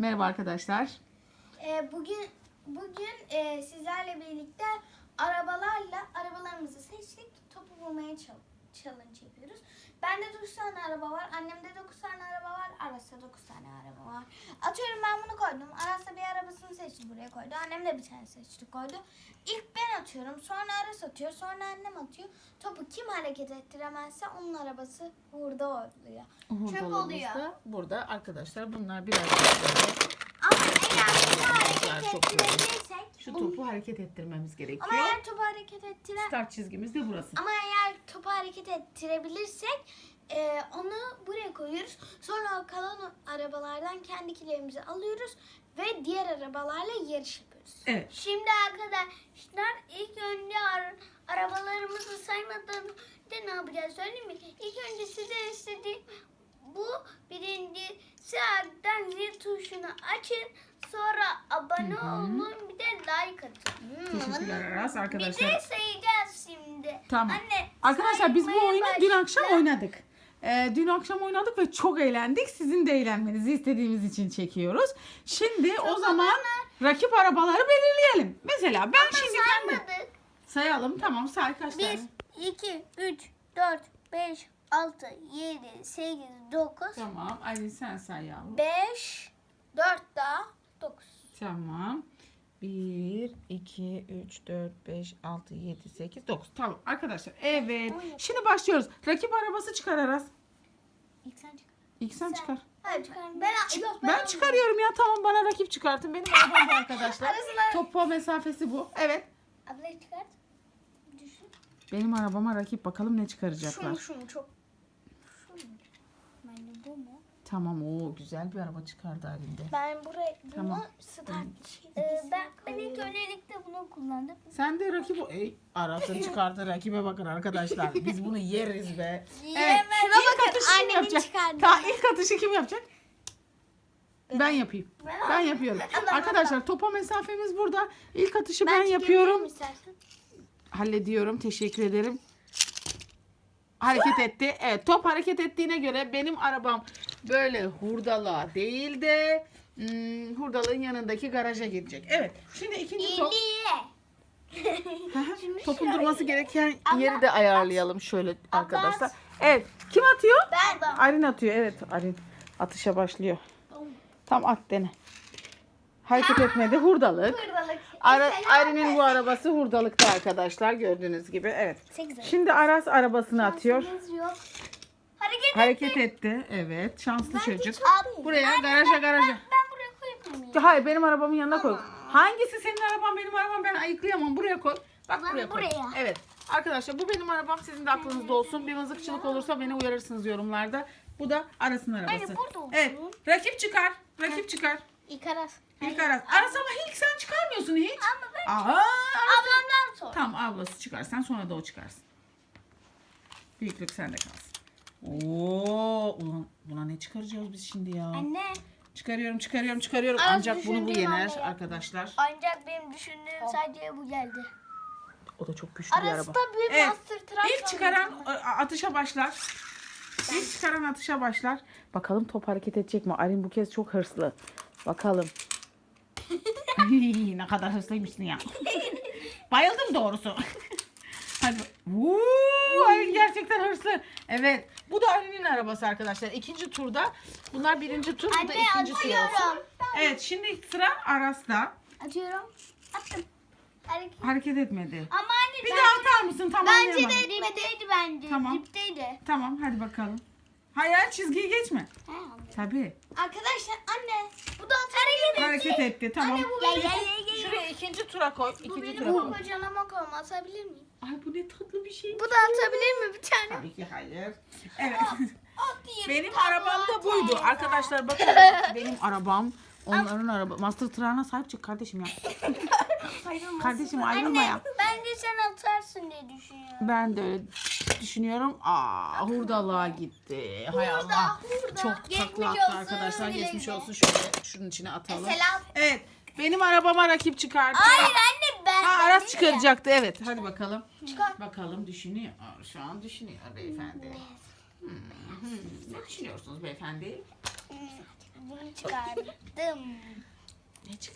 Merhaba arkadaşlar. Ee, bugün bugün e, sizlerle birlikte arabalarla arabalarımızı seçtik. Topu bulmaya challenge yapıyoruz. Bende 9 tane araba var. Annemde 9 tane araba var. Aras'ta 9 tane araba var. Atıyorum ben bunu koydum. Aras da bir arabasını seçti buraya koydu. Annem de bir tane seçti koydu. İlk ben atıyorum. Sonra Aras atıyor. Sonra annem atıyor. Topu kim hareket ettiremezse onun arabası burada oluyor. Çöp oluyor. da burada arkadaşlar. Bunlar biraz böyle Ama eğer Çok hareket ettirebilirsek şu topu hareket ettirmemiz gerekiyor. Ama eğer topu hareket ettire Start çizgimiz de burası. ama eğer topu hareket ettirebilirsek e, onu buraya koyuyoruz. Sonra kalan arabalardan kendikilerimizi alıyoruz ve diğer arabalarla yarış yapıyoruz. Evet. Şimdi arkadaşlar ilk önce ar- arabalarımızı saymadan de ne yapacağız söyleyeyim mi? İlk önce size istediğim bu birincisi alttan zil tuşunu açın. Sonra abone Hı hı. olun bir like atın. Teşekkürler Aras Bir arkadaşlar. de sayacağız şimdi. Tamam. Anne, Arkadaşlar biz bu oyunu dün başla. akşam oynadık. Ee, dün akşam oynadık ve çok eğlendik. Sizin de eğlenmenizi istediğimiz için çekiyoruz. Şimdi o zaman rakip arabaları belirleyelim. Mesela ben şimdi kendi Saymadık. sayalım. Tamam say kaç 1, tane? 2, 3, 4, 5, 6, 7, 8, 9, Tamam. Ali sen say yavrum. 5, 4 daha 9. Tamam. 1, 2, 3, 4, 5, 6, 7, 8, 9. Tamam arkadaşlar. Evet. Şimdi başlıyoruz. Rakip arabası çıkar Aras. İlk sen çıkar. İlk sen çıkar. Hayır çıkar. Ben, yok, Ben çıkarıyorum ya tamam bana rakip çıkartın. Benim arabam bu arkadaşlar. Arasına- Topa mesafesi bu. Evet. Ablayı çıkart. Düşün. Benim arabama rakip bakalım ne çıkaracaklar. Şunu şunu çok. Şunu. Ben de bu mu? Tamam o güzel bir araba çıkardı halinde. Ben buraya bunu Tamam. start. Ee, ben, ben ilk öncelikle bunu kullandım. Sen de rakip o. Ey Aras'ın çıkardığı rakibe bakın arkadaşlar. Biz bunu yeriz be. Yiyemem. Şuna ilk bakın, atışı kim annemin yapacak? çıkardığı. Ta ilk atışı kim yapacak? Ben yapayım. Ben yapıyorum. Ama- Arkadaşlar topa mesafemiz burada. İlk atışı ben, çekebilirim yapıyorum. istersen. Hallediyorum. Teşekkür ederim. Hareket etti. Evet top hareket ettiğine göre benim arabam böyle hurdala değil de hmm, hurdalığın yanındaki garaja gidecek. Evet. Şimdi ikinci top. Topun durması gereken yeri de ayarlayalım şöyle arkadaşlar. Evet. Kim atıyor? Ben. Arin atıyor. Evet Arin atışa başlıyor. Tam at dene. Hareket etmedi. Hurdalık. Hırdalık. Ara, Arin'in bu arabası hurdalıkta arkadaşlar gördüğünüz gibi. Evet. Şimdi Aras arabasını atıyor. Yok. Hareket. Hareket etti. Evet. Şanslı çocuk. Abi. Buraya garaja garaja. Ben buraya koyayım mıyım? Hayır benim arabamın yanına koy. Hangisi senin araban benim arabam ben ayıklayamam. Buraya koy. Bak Ben buraya koy. buraya. Evet. Arkadaşlar bu benim arabam sizin de aklınızda olsun. Bir mızıkçılık olursa beni uyarırsınız yorumlarda. Bu da Aras'ın arabası. Anne, burada olsun. Evet. Rakip çıkar. Rakip çıkar. İlk Aras. İlk Aras. Aras ama ilk sen çıkarmıyorsun hiç. Ama ben Aa, Aras. ablamdan sonra. Tamam ablası çıkarsan sonra da o çıkarsın. Büyüklük sende kalsın. Oo, ulan buna ne çıkaracağız biz şimdi ya? Anne. Çıkarıyorum, çıkarıyorum, çıkarıyorum. Az Ancak bunu bu düşündüğüm yener anda arkadaşlar. Ancak benim düşündüğüm sadece bu geldi. O da çok güçlü bir araba. Arası da bir Evet. master truck. İlk çıkaran a- atışa başlar. İlk çıkaran atışa başlar. Bakalım top hareket edecek mi? Arin bu kez çok hırslı. Bakalım. ne kadar hırslıymışsın ya. Bayıldım doğrusu. Hadi. Vuu, Arin gerçekten hırslı. Evet. Bu da Arin'in arabası arkadaşlar. İkinci turda. Bunlar birinci tur. Bu da Anne, ikinci tur olsun. atıyorum. Evet. Şimdi sıra Aras'ta. Atıyorum. Attım. Hareket. Hareket etmedi. Ama anne Bir daha atar mısın? Tamam. Bence de dipteydi bence. Tamam. Dipteydi. Tamam hadi bakalım. Hayır çizgiyi geçme. He. Tabii. Arkadaşlar anne bu da hareket Hareket etti tamam. Anne bu benim. Gel gel gel. Şuraya ikinci tura koy. Bu İkinci benim tura koy. kocaman kolum atabilir miyim? Ay bu ne tatlı bir şey. Bu da atabilir mi bir tane? Tabii ki hayır. Evet. Atayım. benim arabam da buydu. Arkadaşlar bakın benim arabam onların araba. Master Tra'na sahip çık kardeşim ya. Kardeşim ayrılma ya. Bence sen atarsın diye düşünüyorum. Ben de öyle düşünüyorum. Aa hurdalığa gitti. Hay Allah. hurda. Çok Geçmiş takla attı olsun, arkadaşlar. güle Geçmiş güle. olsun. Şöyle şunun içine atalım. Selam. Evet. Benim arabama rakip çıkarttı. Hayır anne ben. Ha Aras çıkaracaktı. Evet. Hadi bakalım. Çıkar. Bakalım düşünüyor. Aa, Şu an düşünüyor beyefendi. Hmm, hmm. Ne düşünüyorsunuz beyefendi? Bunu çıkardım. Ne çık?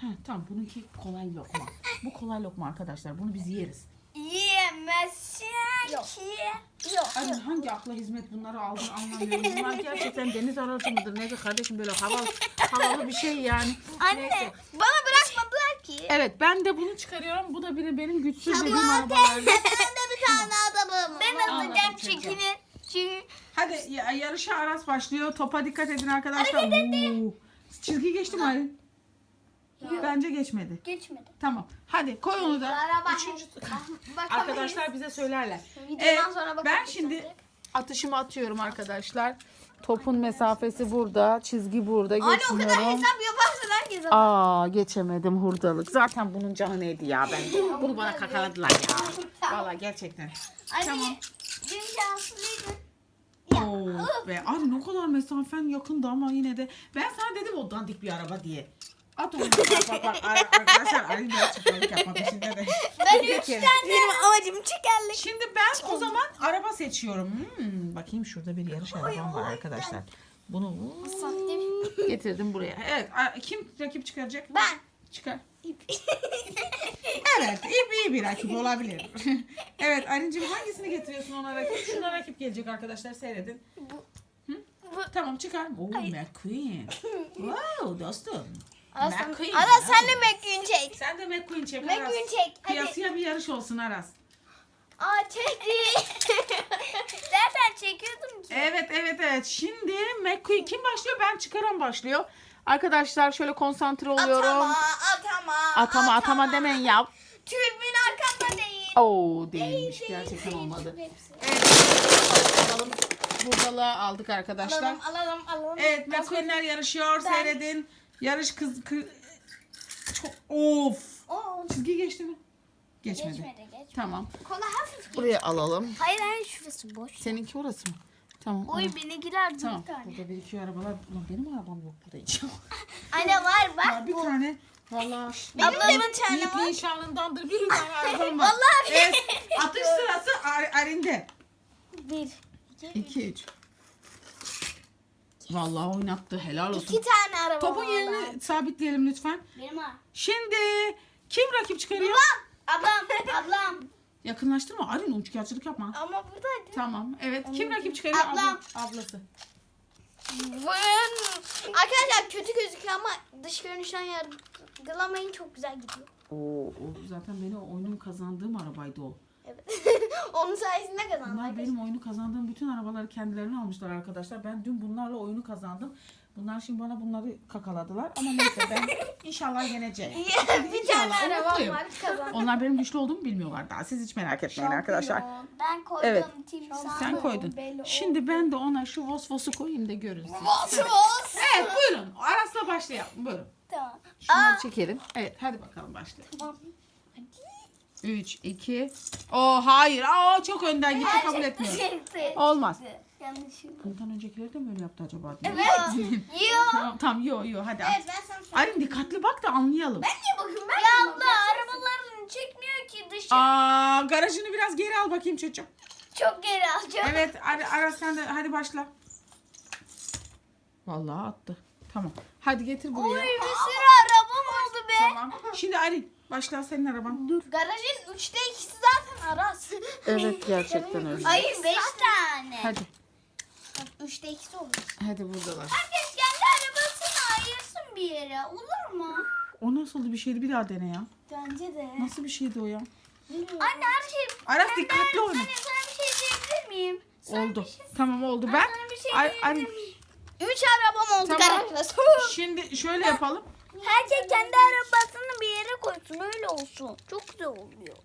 Ha, tamam bununki kolay lokma. Bu kolay lokma arkadaşlar. Bunu biz yeriz. Yiyemezsin Yok. ki. Yok. Hani hangi akla hizmet bunları aldın anlamıyorum. Bunlar gerçekten deniz aracı mıdır? Nedir kardeşim böyle havalı, havalı bir şey yani. Anne Neyse. bana bırakmadılar ki. Evet ben de bunu çıkarıyorum. Bu da benim, benim güçsüz dediğim arabalardan. ben de bir tane adamım. Ben çocuğum. çekini. Hadi ya- yarışa Aras başlıyor. Topa dikkat edin arkadaşlar. Oo. Çizgi geçti mi Ali? Bence geçmedi. geçmedi. Tamam. Hadi koy onu da. Araba. Üçüncü... Bakamayız. Arkadaşlar bize söylerler. Videodan Evet, sonra ben şimdi artık. atışımı atıyorum arkadaşlar. Topun mesafesi burada, çizgi burada. Anne o kadar Geçmiyorum. hesap yaparsan herkes alır. Aa geçemedim hurdalık. Zaten bunun canı neydi ya ben. Bunu bana kakaladılar ya. Valla gerçekten. Anne Tamam. dün Oo be. Abi ne kadar mesafen yakındı ama yine de. Ben sana dedim o dandik bir araba diye. At onu. Bak bak bak. Ar- Arkadaşlar Ali biraz çıkmalık yapma peşinde de. Ben üç Peki. tane. Benim amacım çıkarlık. Şimdi ben o zaman araba seçiyorum. Hmm, bakayım şurada bir yarış arabam var arkadaşlar. Bunu getirdim buraya. Evet. a- Kim rakip çıkaracak? Ben. Çıkar. Evet. iyi, iyi bir rakip olabilir. evet Ali'cim hangisini getiriyorsun ona rakip? Şuna rakip gelecek arkadaşlar seyredin. Hı? Tamam çıkar. Oo McQueen. Wow dostum. Aslan, McQueen. Aras sen de McQueen çek. Sen de McQueen çek Aras. McQueen çek. Hadi. Kıyasıya bir yarış olsun Aras. Aa çekti. Zaten çekiyordum ki. Evet evet evet. Şimdi McQueen kim başlıyor? Ben çıkaran başlıyor. Arkadaşlar şöyle konsantre oluyorum. Atama, atama, Atama atama demeyin ya. Türbün arkamda değil. Oo değilmiş gerçekten olmadı. Hepsi. Evet. Alalım. Buradalığı aldık arkadaşlar. Alalım, alalım, alalım. Evet McQueen'ler yarışıyor. Ben- Seyredin. Yarış kız... kız... Çok... Of. Oo, Çizgi geçti mi? Geçmedi. geçmedi, geçmedi. Tamam. Kola hafif geçti. Buraya alalım. Hayır hayır şurası boş. Seninki orası mı? Tamam. Oy onu- beni girer dört Tamam. tane. Burada bir iki arabalar. Ulan benim arabam yok burada hiç. Anne var bak bir bu. tane. Valla. Benim de bir tane var. Şanındandır. Bir tane arabam var. Vallahi. Evet. Atış sırası Ar- Arin'de. Bir. İki, üç. Vallahi oynattı. Helal olsun. İki tane araba Topun var. yerini sabitleyelim lütfen. Benim var. Şimdi kim rakip çıkarıyor? Ablam, ablam. Yakınlaştırma. Arin uçkağıtçılık yapma. Ama buradaydı. Tamam. Evet. Kim rakip çıkarıyor? Ablam. Abla- Ablası. Vın. Arkadaşlar kötü gözüküyor ama dış görünüşten yargılamayın çok güzel gidiyor. Oo, o zaten benim oyunum kazandığım arabaydı o. Evet. Onun sayesinde kazandık. Bunlar benim oyunu kazandığım bütün arabaları kendilerine almışlar arkadaşlar. Ben dün bunlarla oyunu kazandım. Bunlar şimdi bana bunları kakaladılar. Ama neyse ben inşallah yeneceğim. bir tane İnşallah, arabam umutluyum. var kazandım. Onlar benim güçlü olduğumu bilmiyorlar daha. Siz hiç merak etmeyin arkadaşlar. Ben koydum Evet. timsah. Sen koydun. Şimdi ben de ona şu vosfosu koyayım da görün siz. Vos vos. Evet buyurun. Aras'la başlayalım. Buyurun. Tamam. Şunları çekelim. Evet hadi bakalım başlayalım. Tamam. 3, 2. Oo hayır. Aa çok önden gitti kabul etmiyorum. Olmaz. Yanlışlıkla. Bundan öncekileri de mi öyle yaptı acaba? diye. Evet. Yo. Tamam tamam yo yo hadi. Evet ben sana Arin dikkatli bak da anlayalım. Ben niye bakıyorum? Ben ya abla arabaların çekmiyor ki dışı. Aa garajını biraz geri al bakayım çocuğum. Çok geri alacağım. Evet Ara, Ara sen de hadi başla. Vallahi attı. Tamam. Hadi getir buraya. Oy bir sürü arabam oldu be. Tamam. Şimdi Arin başla senin araban. Dur. Garajın üçte ikisi zaten Aras. Evet gerçekten öyle. Hayır beş tane. Hadi. Üçte ikisi olur. Hadi buradalar. Herkes kendi arabasını ayırsın bir yere. Olur mu? O nasıl bir şeydi bir daha dene ya. Bence de. Nasıl bir şeydi o ya? Anne her şey... Aras dikkatli oyna. Anne sana bir şey diyebilir miyim? Sana Oldu. şey- Tamam oldu. Ben Ben sana bir şey? Üç arabam oldu Tamam. garajda. şimdi şöyle yapalım. Herkes kendi arabasını bir yere koysun öyle olsun. Çok güzel oluyor.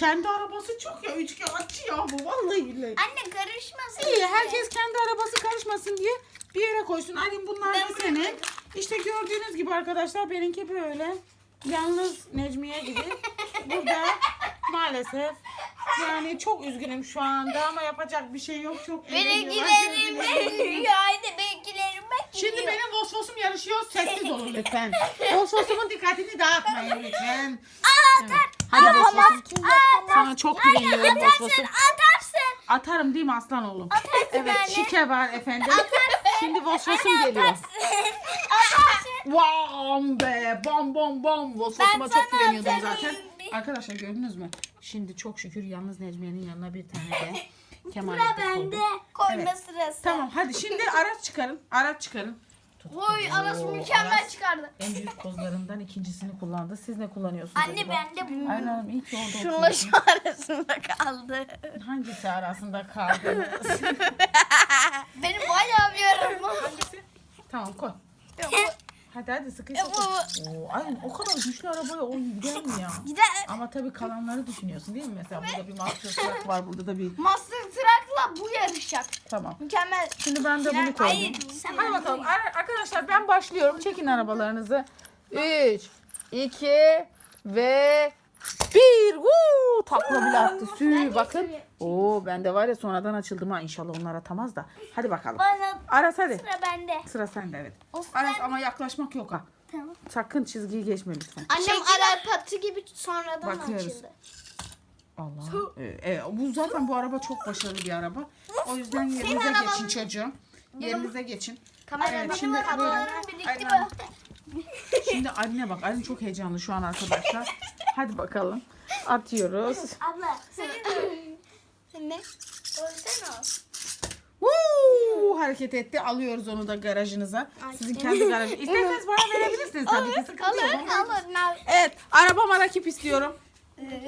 Kendi arabası çok ya üçkağıtçı ya bu vallahi billahi. Anne karışmasın. İyi herkes kendi arabası karışmasın diye bir yere koysun. Arin bunlar da senin. İşte gördüğünüz gibi arkadaşlar benimki böyle. Yalnız Necmiye gibi. Burada maalesef yani çok üzgünüm şu anda ama yapacak bir şey yok. Çok. Benimkilerim bekliyor. Haydi benimkilerim bekliyor. Şimdi benim Vosvos'um yarışıyor. Sessiz olun lütfen. Vosvos'umun dikkatini dağıtmayın lütfen. Evet. Hadi Vosvos'um. Sana çok güveniyorum Vosvos'um. Atarsın. Atarım değil mi aslan oğlum? Atarsın Evet anne. şike var efendim. Atarsın. Şimdi Vosvos'um geliyor. Bam be bam bam bam. Vosvos'uma Ben çok güveniyordum zaten. Arkadaşlar gördünüz mü? Şimdi çok şükür yalnız Necmiye'nin yanına bir tane de Kemal Sıra bende. Koyma Evet. sırası. Tamam hadi şimdi araç çıkarın. Araç çıkarın. Oy arası mükemmel Aras çıkardı. En büyük kozlarından ikincisini kullandı. Siz ne kullanıyorsunuz Anne acaba? ben de bunu. Aynen iyi ki orada Şunla şu arasında kaldı. Hangisi arasında kaldınız? Benim bayağı bir yaram var. Hangisi? Tamam koy. Hadi hadi sıkı Ya sıkı. Oo, aynen o kadar güçlü arabaya o gider mi ya? Gider. Ama tabii kalanları düşünüyorsun değil mi? Mesela burada bir master truck var, burada da bir... Master Truck'la bu yarışacak. Tamam. Mükemmel. Şimdi ben de bunu koydum. Hayır. Sen Hadi bakalım Ar- arkadaşlar ben başlıyorum. Çekin arabalarınızı. 3, 2 ve 1. Woo! Takla bile attı. Sü bakın. Oo bende var ya sonradan açıldım ha. İnşallah onlar atamaz da. Hadi bakalım. Bana Aras hadi. sıra bende. Sıra sende evet. Of, Aras ben- ama yaklaşmak yok ha. Tamam. Sakın çizgiyi geçme lütfen. Annem arar patı gibi sonradan Bakıyoruz. açıldı. Allah. Ee, e, bu zaten bu araba çok başarılı bir araba. O yüzden yerinize geçin çocuğum. Yerinize geçin. Kamera Evet, şimdi buyurun. birlikte Aynen. Şimdi anne bak anne çok heyecanlı şu an arkadaşlar. Hadi bakalım. Atıyoruz. Abla senin Sen ne? Ölsene o. Woo! Hareket etti. Alıyoruz onu da garajınıza. Sizin kendi garajı. İsterseniz bana verebilirsiniz tabii ki. Sıkıntı yok. Evet. Arabama rakip istiyorum.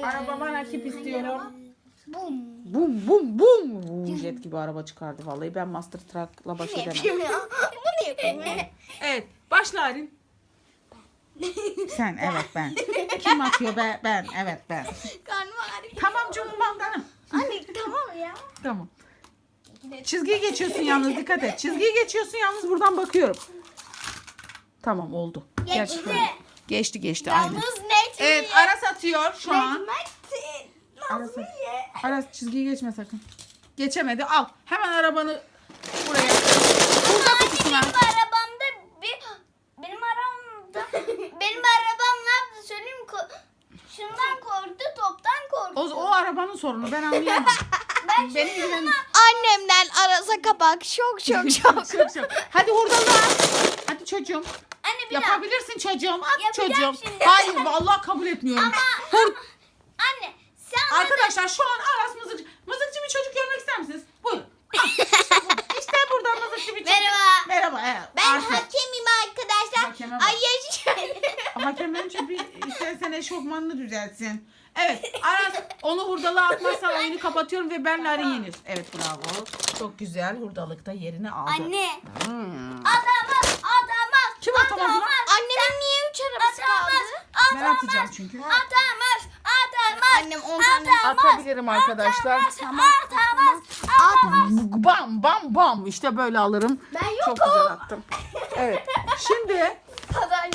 Arabama rakip istiyorum. Bum. Bum bum bum. Vuu, Jet gibi araba çıkardı vallahi. Ben Master Truck'la baş edemem. Yapayım ya. Bu ne yapayım? Evet. Başla Arin. Sen evet ben. Kim atıyor ben? Ben evet ben. Karnım ağrıyor. Tamam canım bandanım. Anne tamam ya. Tamam. Çizgiyi geçiyorsun yalnız dikkat et. Çizgiyi geçiyorsun yalnız buradan bakıyorum. Tamam oldu. Geçti. Gerçekten. Geçti geçti aynen. Yalnız net. Evet Aras atıyor şu an. Aras, Aras çizgiyi geçme sakın. Geçemedi al. Hemen arabanı buraya. Burada kutusuna. Benim arabamda bir benim arabamda benim arabam ne yaptı söyleyeyim mi? Ko- Şundan korktu, toptan korktu. O, o arabanın sorunu ben anlayamam. ben Benim güvenim. annemden arasa kapak şok şok şok. Çok çok. Hadi hurdalı at. Hadi çocuğum. Anne bir daha. Yapabilirsin çocuğum. At Yapacağım çocuğum. şimdi. Hayır vallahi kabul etmiyorum. Hır- Anne sen Arkadaşlar şu an Aras mızıkçı. Mızıkçı bir çocuk görmek ister misiniz? Buyurun. Mızıkçı bir çocuk. Merhaba. Merhaba. Evet. ben Arzu. hakemim arkadaşlar. Hakeme bak. Ay yaşıyorum. Hakem önce bir istersen eşofmanını düzeltsin. Evet Aras onu hurdalığa atmazsan oyunu kapatıyorum ve ben Larin yenir. Evet bravo. Çok güzel hurdalıkta yerini aldı. Anne. Hmm. Atamaz, atamaz. Kim atamaz lan? Annemin niye üç arabası kaldı? Ben atacağım çünkü. Atamaz, atamaz. Annem 10 tane. Atabilirim arkadaşlar. Atamaz, atamaz. Bam bam bam. İşte böyle alırım. Ben Çok güzel attım. Evet. Şimdi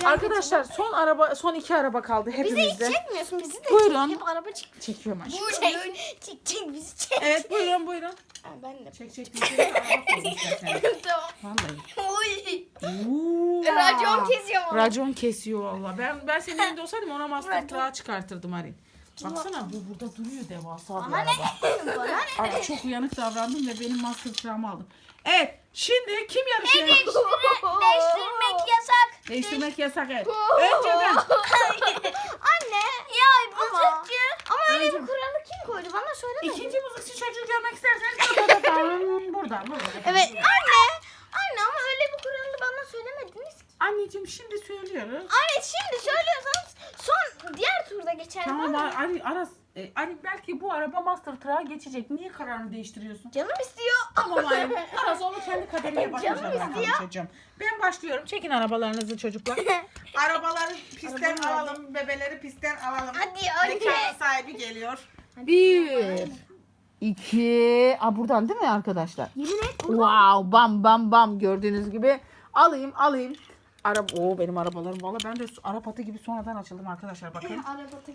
arkadaşlar son araba son iki araba kaldı Bizi hiç hepimizde. çekmiyorsun. Bizi de Buyurun. çek. Hep araba çek. Çekiyorum aşkım. Çek. Çek, çek bizi çek. Evet buyurun buyurun. Ha, Ben de. Çek çek. isterseniz. tamam. Vallahi. Oy. Oo. Racon kesiyor. Racon kesiyor valla. Ben ben senin yerinde olsaydım ona truck'a çıkartırdım Harin. Baksana bu burada duruyor devasa bir Bana ne? araba. Bana ne? Ay, çok uyanık davrandım ve benim master truck'ımı aldım. Evet şimdi kim yarışıyor? Değiştirmek yasak. Değiştirmek yasak evet. Önce ben. Anne. Ya mızıkçı. Ama öyle Önce- bir kuralı kim koydu? Bana söylemedin. İkinci mızıkçı çocuğu görmek isterseniz burada. Burada. burada. Evet anne. Anne ama öyle bir kuralı bana söylemediniz. Anneciğim şimdi söylüyoruz. Anne şimdi söylüyorsanız son diğer turda geçer. Tamam Bana- Ali Aras. E, Ali belki bu araba master truck'a geçecek. Niye kararını değiştiriyorsun? Canım istiyor. Tamam Ali. Aras onu kendi kaderine bakacağım Canım istiyor. çocuğum. Ben başlıyorum. Çekin arabalarınızı çocuklar. Arabaları pistten alalım. Bebeleri pistten alalım. Hadi Mekanın anne. sahibi geliyor. Bir. iki. Aa, buradan değil mi arkadaşlar? Yemin et. Wow, bam bam bam gördüğünüz gibi. Alayım alayım. Araba, oo benim arabalarım valla ben de Arap atı gibi sonradan açıldım arkadaşlar bakın.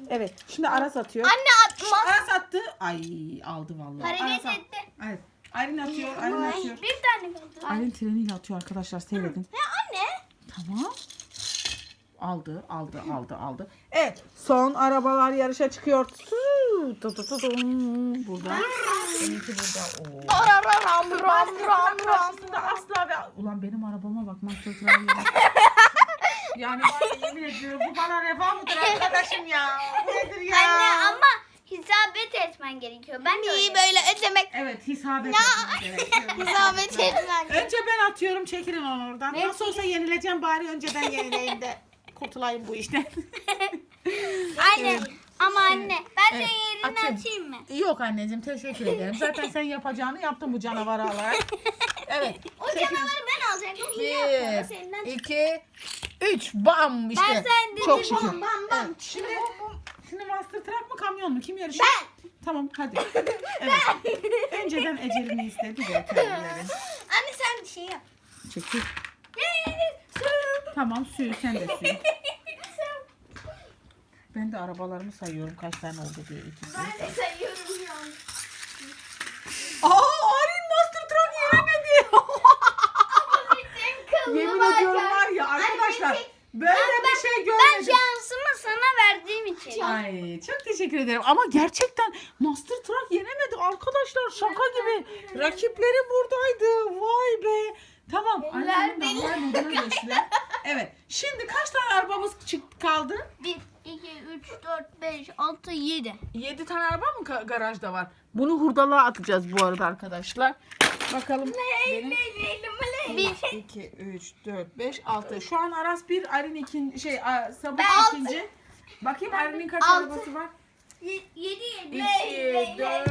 Evet şimdi Aras atıyor. Anne atma. Aras attı. Ay aldı vallahi. Hareket Aras etti. Evet. Aylin atıyor, Aylin atıyor. Bir tane kaldı. Aylin treniyle atıyor arkadaşlar seyredin. Ya anne. Tamam. Aldı, aldı, aldı, aldı. Evet, son arabalar yarışa çıkıyor. Burada. Benimki burada. Oo. Ram ram ram ram ram. Asla ve... Ulan benim arabama bak Master. Yani var ya yemin ediyorum bu bana refah mıdır arkadaşım ya? Bu nedir ya? Anne ama hisabet etmen gerekiyor. Ben de İyi öyle. böyle ödemek. Evet isabet etmek gerekiyor. Hisabet etmen. Önce ben atıyorum çekilin onu oradan. Nasıl olsa yenileceğim bari önceden yenileyim de kurtulayım bu işten. Anne ama anne ben Evet, senin yerini atayım. açayım mı? Yok anneciğim teşekkür ederim. Zaten sen yapacağını yaptın bu canavarı alarak. Evet. O canavarı ben alacaktım. Senden iki, üç, bam işte. Ben sen dedim, Çok şükür. bam, bam, bam. Evet, Şimdi, şimdi Master Truck mı kamyon mu? Kim yarışıyor? Ben. Tamam hadi. Evet. Önceden ecelini istedi de kendileri. Anne sen bir şey yap. Çekil. Tamam suyu sen de suyu. Ben de arabalarımı sayıyorum kaç tane oldu diye ikisi. Ben de sayıyorum ya. Aa Arin Master Truck yenemedi. Yemin ediyorum var ya arkadaşlar böyle bir şey Ben görmedim. şansımı sana verdiğim için. Ay çok teşekkür ederim ama gerçekten Master Truck yenemedi arkadaşlar şaka gibi. Rakipleri buradaydı vay be. Tamam Eller annemin de var moduna geçtiler. Evet şimdi kaç tane arabamız çıktı kaldı? 1, 2, 3, 4, 5, 6, 7. 7 tane araba mı ka- garajda var? Bunu hurdalığa atacağız bu arada arkadaşlar. Bakalım. Benim 1, 2, 3, 4, 5, 6. Şu an Aras 1, Arin 2, şey a, Sabah Ben- ikinci. Bakayım Arin'in kaç Altı. arabası var? 7, 7, 2, 4,